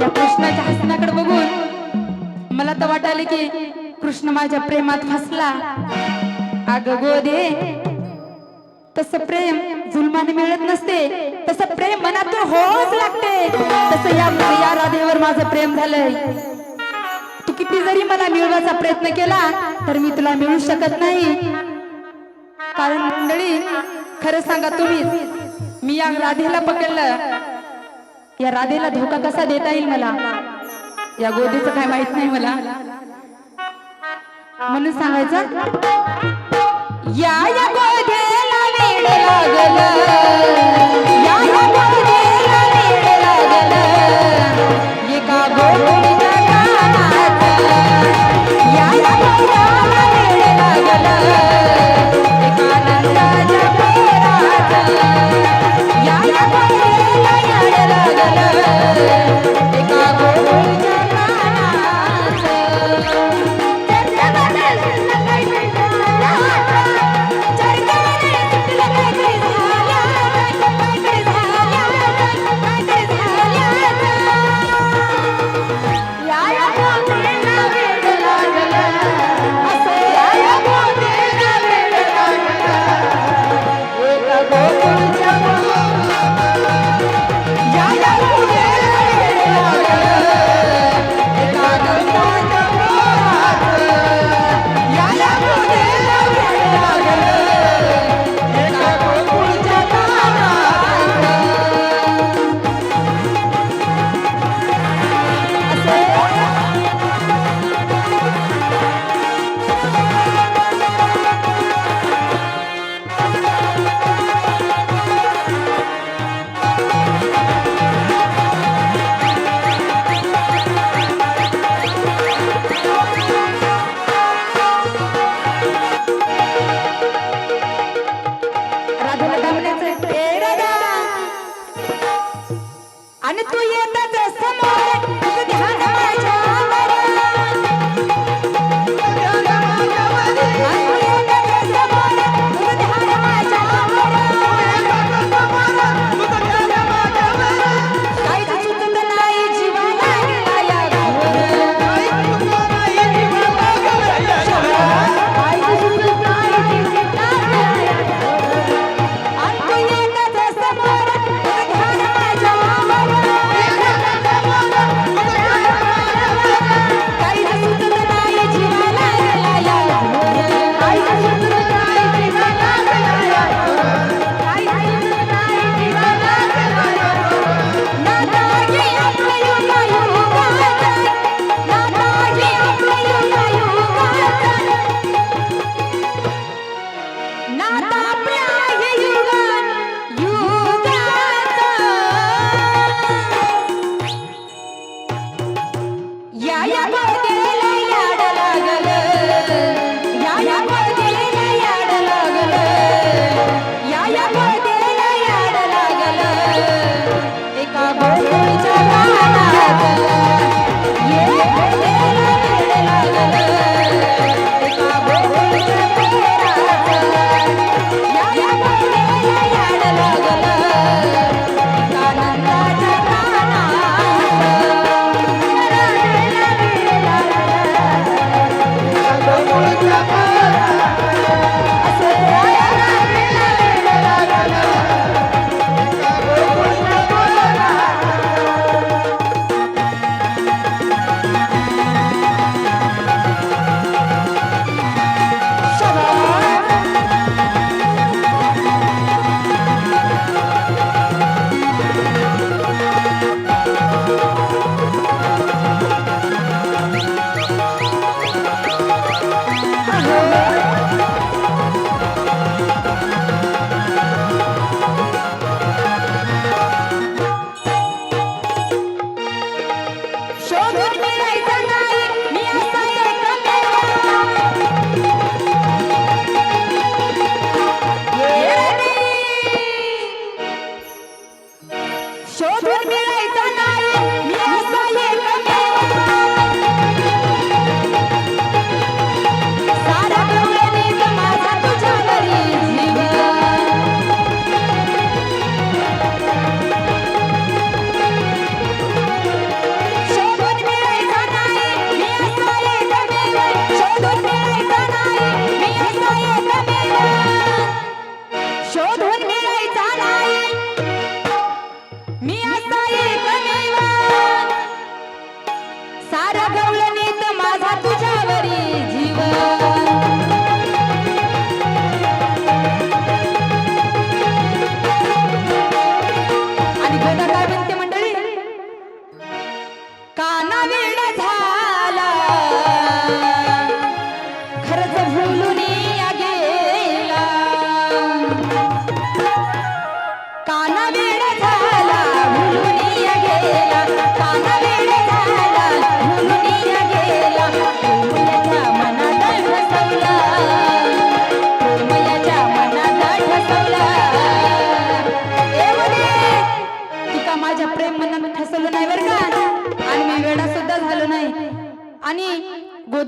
या कृष्णाच्या हसण्याकडे बघून मला तर वाटायले की कृष्ण माझ्या प्रेमात फसला. अग गोदे तस प्रेम जुलमाने मिळत नसते. तसं प्रेम मनातून होच लागते. तसं या या राधेवर माझं प्रेम झालंय. तू किती जरी मला मिळवायचा प्रयत्न केला तर मी तुला मिळू शकत नाही. कारण मंडळी खरं सांगा तुम्ही मी या राधेला पकडलं. या राधेला धोका कसा देता येईल मला? या गोदीचं काय माहीत नाही मला. म्हणून सांगायचं या या गोदेला वेड लागलं.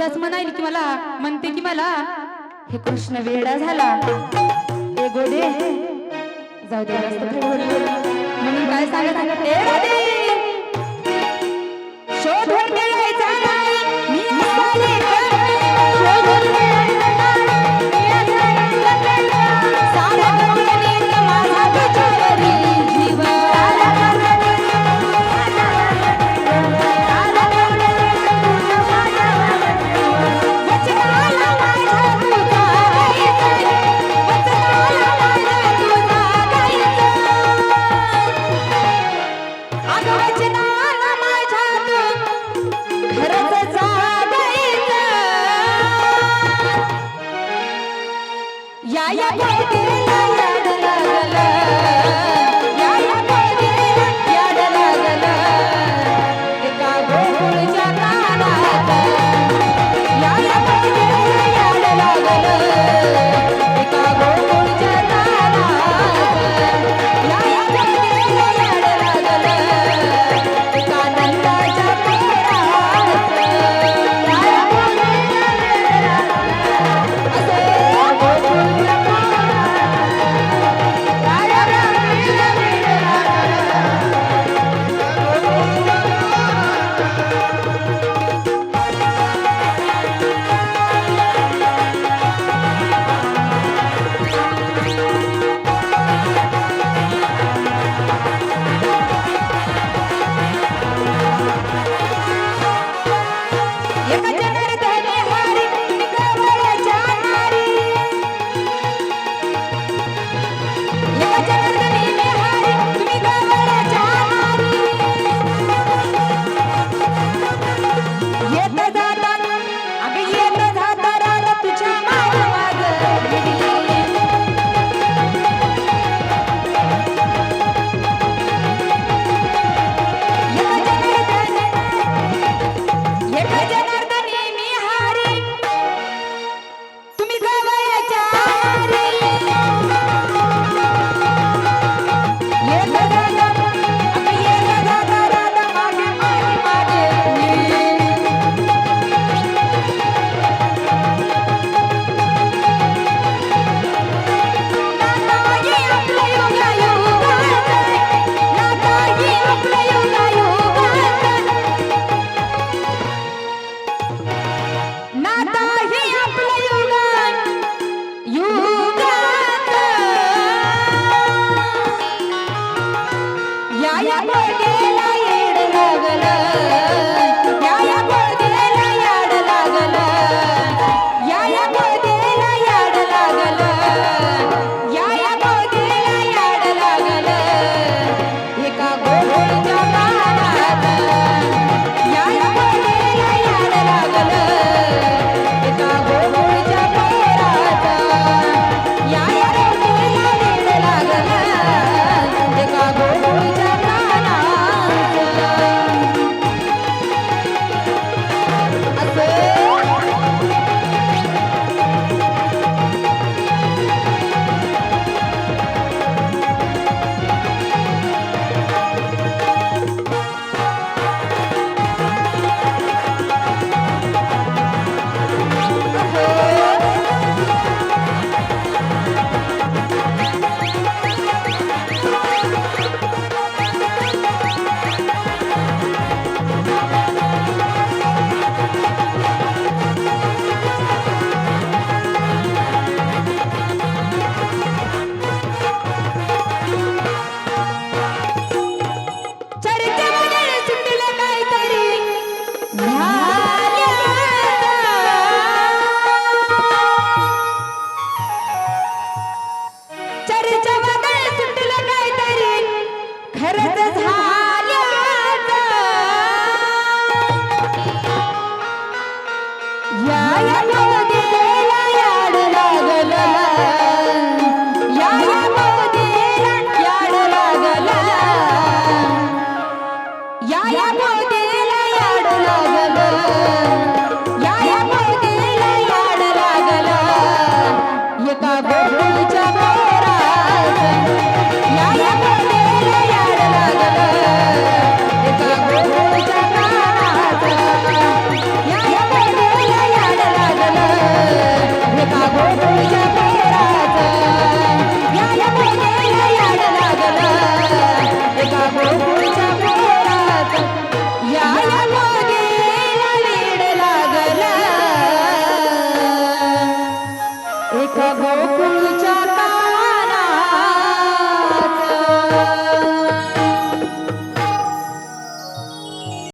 उदास म्हणाल की मला म्हणते की मला हे कृष्ण वेडा झाला. हे गोदे जाऊ दे म्हणून काय सांगत शोध. Traveler